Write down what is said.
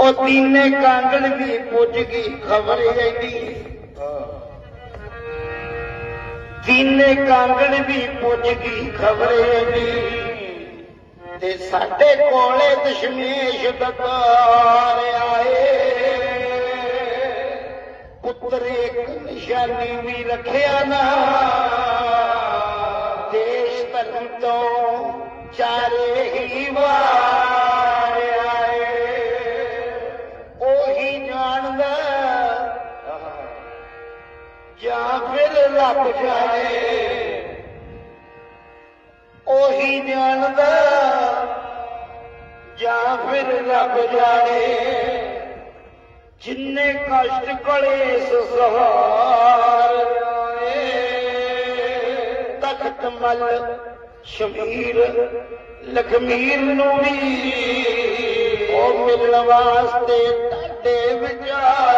ਉਹ ਤੀਨੇ ਕਾਂਗੜ ਵੀ ਪੁੱਜ ਗਈ, ਖਬਰ ਐਡੀ ਤੀਨੇ ਕਾਂਗੜ ਵੀ ਪੁੱਜ ਗਈ, ਖਬਰ ਐਡੀ ਤੇ ਸਾਡੇ ਕੋਲੇ ਦਸ਼ਮੇਸ਼ ਦਤਾਰ ਆਏ। ਪੁੱਤਰ ਇੱਕ ਨਿਸ਼ਾਨੀ ਵੀ ਰੱਖਿਆ ਨਾ। ਦੇਸ਼ ਧਰਮ ਤੋਂ ਚਾਰੇ ਹੀ ਵਾਰ ਜਾਂ ਫਿਰ ਰੱਬ ਜਾਣੇ ਉਹੀ ਜਾਣਦਾ ਜਾਂ ਫਿਰ ਰੱਬ ਜਾਣੇ ਜਿੰਨੇ ਕਸ਼ਟ ਕਲੇਸ਼ ਸਹਾਰ ਤਖਤ ਮਲ ਸ਼ਮੀਰ, ਲਖਮੀਰ ਨੂੰ ਵੀ ਉਹ ਮਿਲਣ ਵਾਸਤੇ ਤੁਹਾਡੇ ਵਿਚਾਰ